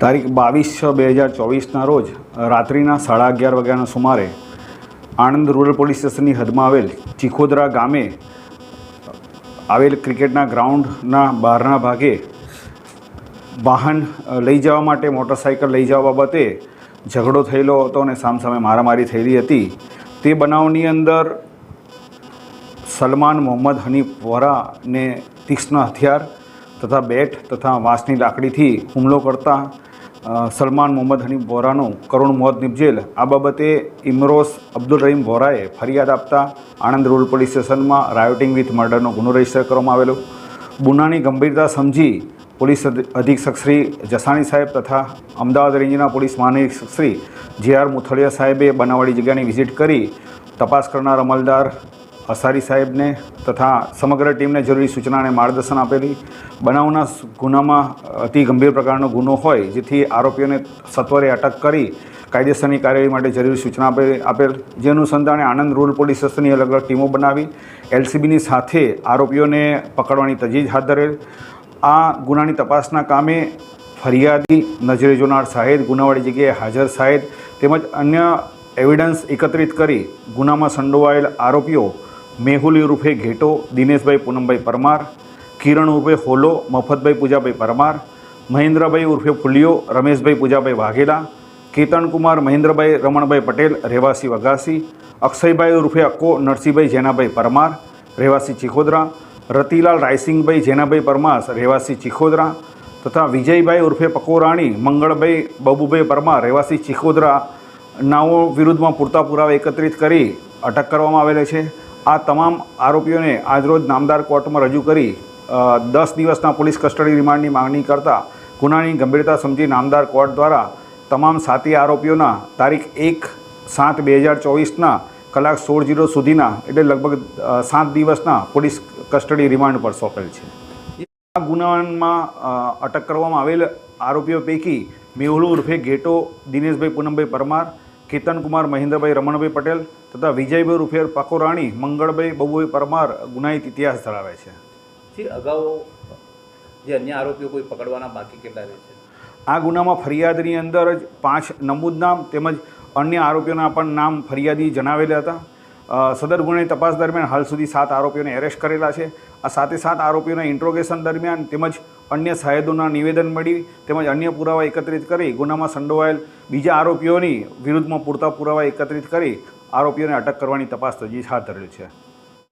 તારીખ બાવીસ છ બે હજાર ચોવીસના રોજ, રાત્રિના સાડા અગિયાર વાગ્યાના સુમારે, આણંદ રૂરલ પોલીસ સ્ટેશનની હદમાં આવેલ ચીખોદરા ગામે આવેલ ક્રિકેટના ગ્રાઉન્ડના બહારના ભાગે વાહન લઈ જવા માટે મોટરસાઇકલ લઈ જવા બાબતે ઝઘડો થયેલો હતો અને સામસામે મારામારી થયેલી હતી. તે બનાવની અંદર સલમાન મોહમ્મદ હનીફ વોરાને તીક્ષ્ણ હથિયાર તથા બેટ તથા વાંસની લાકડીથી હુમલો કરતા સલમાન, મોહમ્મદ હનીફ વોરાનું કરુણ મોત નિપજેલ. આ બાબતે ઇમરોઝ અબ્દુલ રહીમ વોરાએ ફરિયાદ આપતા આણંદ રૂરલ પોલીસ સ્ટેશનમાં રાયોટિંગ વિથ મર્ડરનો ગુનો રજિસ્ટર કરવામાં આવેલો. ગુનાની ગંભીરતા સમજી પોલીસ અધિક્ષક શ્રી જસાણી સાહેબ તથા અમદાવાદ રેન્જના પોલીસ મહાનિરીક્ષક શ્રી જે આર મુથળિયા સાહેબે બનાવાળી જગ્યાની વિઝિટ કરી તપાસ કરનાર અમલદાર અસારી સાહેબને તથા સમગ્ર ટીમને જરૂરી સૂચના અને માર્ગદર્શન આપેલી. બનાવના ગુનામાં અતિ ગંભીર પ્રકારનો ગુનો હોય, જેથી આરોપીઓને સત્વરે અટક કરી કાયદેસરની કાર્યવાહી માટે જરૂરી સૂચના આપે, આપેલ. જે અનુસંધાને આણંદ રૂરલ પોલીસ સ્ટેશનની અલગ અલગ ટીમો બનાવી, એલસીબીની સાથે આરોપીઓને પકડવાની તજવીજ હાથ ધરેલ. આ ગુનાની તપાસના કામે ફરિયાદી નજરે જોનાર સાહેદ ગુનાવાળી જગ્યાએ હાજર સાહેદ તેમજ અન્ય એવિડન્સ એકત્રિત કરી ગુનામાં સંડોવાયેલ આરોપીઓ મેહુલ ઉર્ફે ઘેટો, દિનેશભાઈ પૂનમભાઈ પરમાર, કિરણ ઉર્ફે હોલો, મફતભાઈ પૂજાભાઈ પરમાર, મહેન્દ્રભાઈ ઉર્ફે ફુલિયો, રમેશભાઈ પૂજાભાઈ વાઘેલા, કેતનકુમાર, મહેન્દ્રભાઈ રમણભાઈ પટેલ, રહેવાસી વઘાસી અક્ષયભાઈ ઉર્ફે અક્કો નરસિંહભાઈ જેનાભાઈ પરમાર, રહેવાસી ચિખોદરા, રતિલાલ રાયસિંગભાઈ જેનાભાઈ પરમાર, રહેવાસી ચિખોદરા, તથા વિજયભાઈ ઉર્ફે પકોરાણી, મંગળભાઈ બબુભાઈ પરમાર, રહેવાસી ચિખોદરા, નાઓ વિરુદ્ધમાં પૂરતા પુરાવા એકત્રિત કરી અટક કરવામાં આવેલ છે. આ તમામ આરોપીઓને આજરોજ નામદાર કોર્ટમાં રજૂ કરી દસ દિવસના પોલીસ કસ્ટડી રિમાન્ડની માંગણી કરતા ગુનાની ગંભીરતા સમજી નામદાર કોર્ટ દ્વારા તમામ સાતી આરોપીઓના તારીખ એક સાત બે હજાર ચોવીસના કલાક સોળ જીરો સુધીના એટલે લગભગ સાત દિવસના પોલીસ કસ્ટડી રિમાન્ડ પર સોંપેલ છે. આ ગુનામાં અટક કરવામાં આવેલ આરોપીઓ પૈકી મેહુલ ઉર્ફે ઘેટો, દિનેશભાઈ પૂનમભાઈ પરમાર કેતનકુમાર મહેન્દ્રભાઈ રમણભાઈ પટેલ તથા વિજયભાઈ રૂફેર પાકોરાણી મંગળભાઈ બબુભાઈ પરમાર ગુનાહિત ઇતિહાસ ધરાવે છે. જે અગાઉ જે અન્ય આરોપીઓ કોઈ પકડવાના બાકી કેટલા રહે છે? આ ગુનામાં ફરિયાદની અંદર જ પાંચ નમૂદ નામ તેમજ અન્ય આરોપીઓના પણ નામ ફરિયાદી જણાવેલા હતા. સદર ગુનાની તપાસ દરમિયાન હાલ સુધી સાત આરોપીઓને એરેસ્ટ કરેલા છે. આ સાતે સાત આરોપીઓના ઇન્ટ્રોગેશન દરમિયાન તેમજ અન્ય સાહેદોના નિવેદન મળી, તેમજ અન્ય પુરાવા એકત્રિત કરી, ગુનામાં સંડોવાયેલ બીજા આરોપીઓની વિરુદ્ધમાં પૂરતા પુરાવા એકત્રિત કરી, આરોપીઓને અટક કરવાની તપાસ તજવીજ હાથ ધરેલ છે.